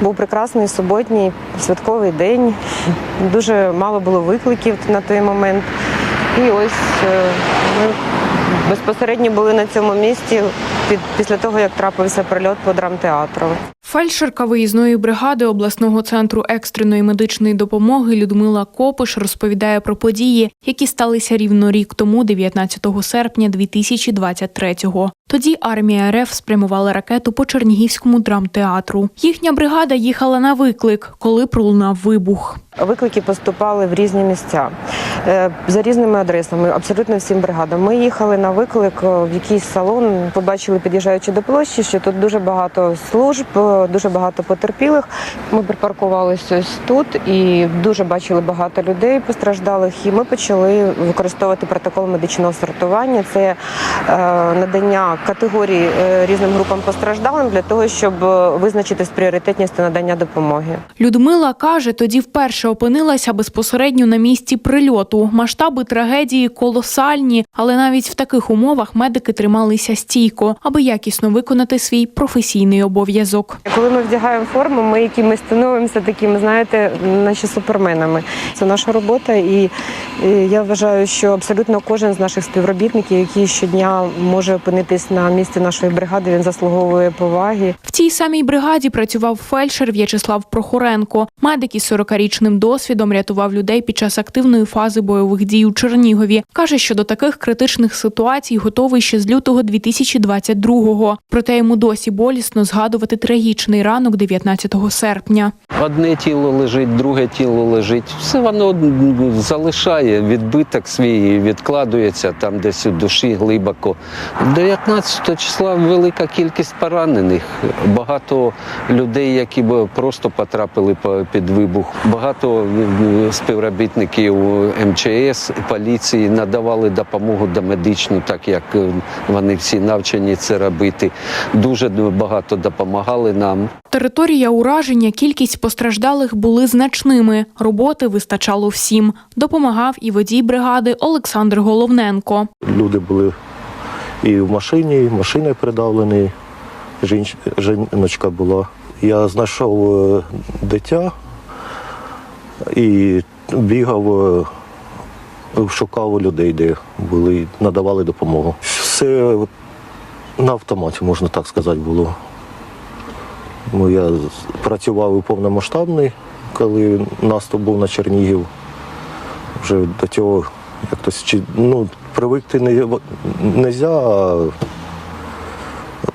Був прекрасний суботній святковий день. Дуже мало було викликів на той момент. І ось е, ми безпосередньо були на цьому місці після того, як трапився прильот по драмтеатру. Фельдшерка виїзної бригади обласного центру екстреної медичної допомоги Людмила Копиш розповідає про події, які сталися рівно рік тому, 19 серпня 2023-го. Тоді армія РФ спрямувала ракету по Чернігівському драмтеатру. Їхня бригада їхала на виклик, коли пролунав вибух. Виклики поступали в різні місця е, за різними адресами, абсолютно всім бригадам. Ми їхали на виклик е, в якийсь салон, побачили, під'їжджаючи до площі, що тут дуже багато служб, е, дуже багато потерпілих. Ми припаркувалися ось тут і дуже бачили багато людей постраждалих. І ми почали використовувати протокол медичного сортування. Це е, надання категорій е, різним групам постраждалим для того, щоб визначити пріоритетність надання допомоги. Людмила каже, тоді вперше опинилася безпосередньо на місці прильоту. Масштаби трагедії колосальні, але навіть в таких умовах медики трималися стійко, аби якісно виконати свій професійний обов'язок. Коли ми вдягаємо форму, ми якимось становимося такими, знаєте, наші суперменами. Це наша робота, і я вважаю, що абсолютно кожен з наших співробітників, який щодня може опинитись на місці нашої бригади, він заслуговує поваги. В цій самій бригаді працював фельдшер В'ячеслав Прохоренко. Медик із 40-річним досвідом рятував людей під час активної фази бойових дій у Чернігові. Каже, що до таких критичних ситуацій готовий ще з лютого 2022-го. Проте йому досі болісно згадувати трагічний ранок 19 серпня. Одне тіло лежить, друге тіло лежить. Все воно залишає відбиток свій, і відкладується там десь у душі глибоко. 19 числа велика кількість поранених. Багато людей, які просто потрапили під вибух. Багато е, співробітників МЧС, поліції надавали допомогу домедичну, так як е, вони всі навчені це робити. Дуже багато допомагали нам. Територія ураження, кількість постраждалих були значними. Роботи вистачало всім. Допомагав і водій бригади Олександр Головненко. Люди були і в машині, і машини придавлені. Жіночка була. Я знайшов е, дитя і бігав, е, шукав людей, де були, надавали допомогу. Все на автоматі, можна так сказати, було. Ну, я працював у повномасштабний, коли наступ був на Чернігів. Вже до цього якось ну, привикти не можна, а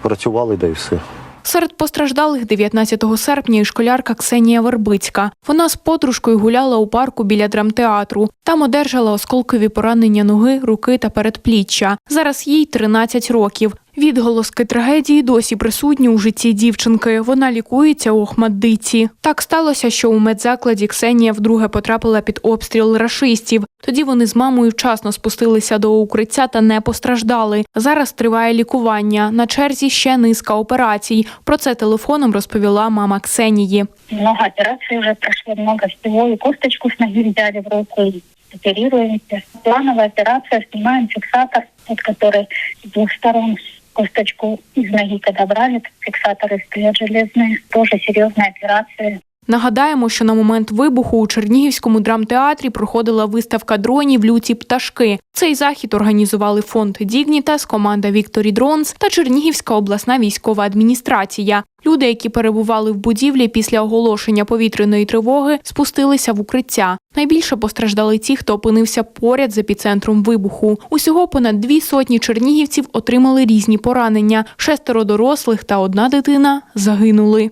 працювали да і все. Серед постраждалих 19 серпня і школярка Ксенія Вербицька. Вона з подружкою гуляла у парку біля драмтеатру. Там одержала осколкові поранення ноги, руки та передпліччя. Зараз їй 13 років. Відголоски трагедії досі присутні у житті дівчинки. Вона лікується у Охмаддиті. Так сталося, що у медзакладі Ксенія вдруге потрапила під обстріл рашистів. Тоді вони з мамою вчасно спустилися до укриття та не постраждали. Зараз триває лікування. На черзі ще низка операцій. Про це телефоном розповіла мама Ксенії. Много операций уже прошло, много всего. И косточку с ноги взяли в руку, и оперируемся. Плановая операция, снимаем фиксатор, от который с сторон косточку из ноги когда брали, фиксаторы стоят железные. Тоже серьезная операция. Нагадаємо, що на момент вибуху у Чернігівському драмтеатрі проходила виставка дронів Люті пташки. Цей захід організували фонд Дігнітас, команда Вікторі Дронс та Чернігівська обласна військова адміністрація. Люди, які перебували в будівлі після оголошення повітряної тривоги, спустилися в укриття. Найбільше постраждали ті, хто опинився поряд з епіцентром вибуху. Усього понад дві сотні чернігівців отримали різні поранення. Шестеро дорослих та одна дитина загинули.